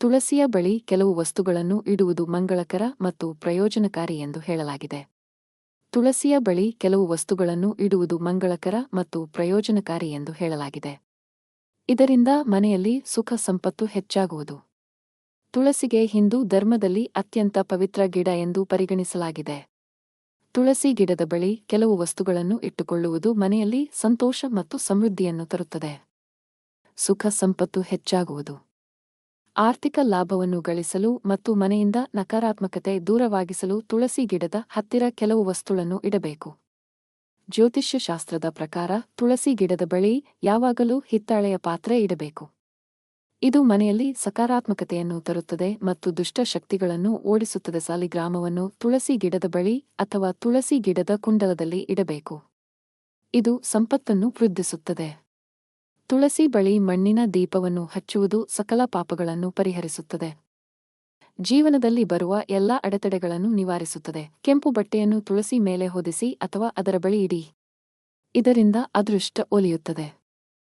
ತುಳಸಿಯ ಬಳಿ ಕೆಲವು ವಸ್ತುಗಳನ್ನು ಇಡುವುದು ಮಂಗಳಕರ ಮತ್ತು ಪ್ರಯೋಜನಕಾರಿ ಎಂದು ಹೇಳಲಾಗಿದೆ. ತುಳಸಿಯ ಬಳಿ ಕೆಲವು ವಸ್ತುಗಳನ್ನು ಇಡುವುದು ಮಂಗಳಕರ ಮತ್ತು ಪ್ರಯೋಜನಕಾರಿ ಎಂದು ಹೇಳಲಾಗಿದೆ. ಇದರಿಂದ ಮನೆಯಲ್ಲಿ ಸುಖ ಸಂಪತ್ತು ಹೆಚ್ಚಾಗುವುದು. ತುಳಸಿಗೆ ಹಿಂದೂ ಧರ್ಮದಲ್ಲಿ ಅತ್ಯಂತ ಪವಿತ್ರ ಗಿಡ ಎಂದು ಪರಿಗಣಿಸಲಾಗಿದೆ. ತುಳಸಿ ಗಿಡದ ಬಳಿ ಕೆಲವು ವಸ್ತುಗಳನ್ನು ಇಟ್ಟುಕೊಳ್ಳುವುದು ಮನೆಯಲ್ಲಿ ಸಂತೋಷ ಮತ್ತು ಸಮೃದ್ಧಿಯನ್ನು ತರುತ್ತದೆ. ಸುಖ ಸಂಪತ್ತು ಹೆಚ್ಚಾಗುವುದು. ಆರ್ಥಿಕ ಲಾಭವನ್ನು ಗಳಿಸಲು ಮತ್ತು ಮನೆಯಿಂದ ನಕಾರಾತ್ಮಕತೆ ದೂರವಾಗಿಸಲು ತುಳಸಿ ಗಿಡದ ಹತ್ತಿರ ಕೆಲವು ವಸ್ತುಗಳನ್ನು ಇಡಬೇಕು. ಜ್ಯೋತಿಷ್ಯ ಶಾಸ್ತ್ರದ ಪ್ರಕಾರ ತುಳಸಿ ಗಿಡದ ಬಳಿ ಯಾವಾಗಲೂ ಹಿತ್ತಾಳೆಯ ಪಾತ್ರೆ ಇಡಬೇಕು. ಇದು ಮನೆಯಲ್ಲಿ ಸಕಾರಾತ್ಮಕತೆಯನ್ನು ತರುತ್ತದೆ ಮತ್ತು ದುಷ್ಟ ಶಕ್ತಿಗಳನ್ನು ಓಡಿಸುತ್ತದೆ. ಸಾಲಿಗ್ರಾಮವನ್ನು ತುಳಸಿ ಗಿಡದ ಬಳಿ ಅಥವಾ ತುಳಸಿ ಗಿಡದ ಕುಂಡಲದಲ್ಲಿ ಇಡಬೇಕು. ಇದು ಸಂಪತ್ತನ್ನು ವೃದ್ಧಿಸುತ್ತದೆ. ತುಳಸಿ ಬಳಿ ಮಣ್ಣಿನ ದೀಪವನ್ನು ಹಚ್ಚುವುದು ಸಕಲ ಪಾಪಗಳನ್ನು ಪರಿಹರಿಸುತ್ತದೆ. ಜೀವನದಲ್ಲಿ ಬರುವ ಎಲ್ಲಾ ಅಡೆತಡೆಗಳನ್ನು ನಿವಾರಿಸುತ್ತದೆ. ಕೆಂಪು ಬಟ್ಟೆಯನ್ನು ತುಳಸಿ ಮೇಲೆ ಹೊದಿಸಿ ಅಥವಾ ಅದರ ಬಳಿ ಇಡಿ. ಇದರಿಂದ ಅದೃಷ್ಟ ಒಲಿಯುತ್ತದೆ.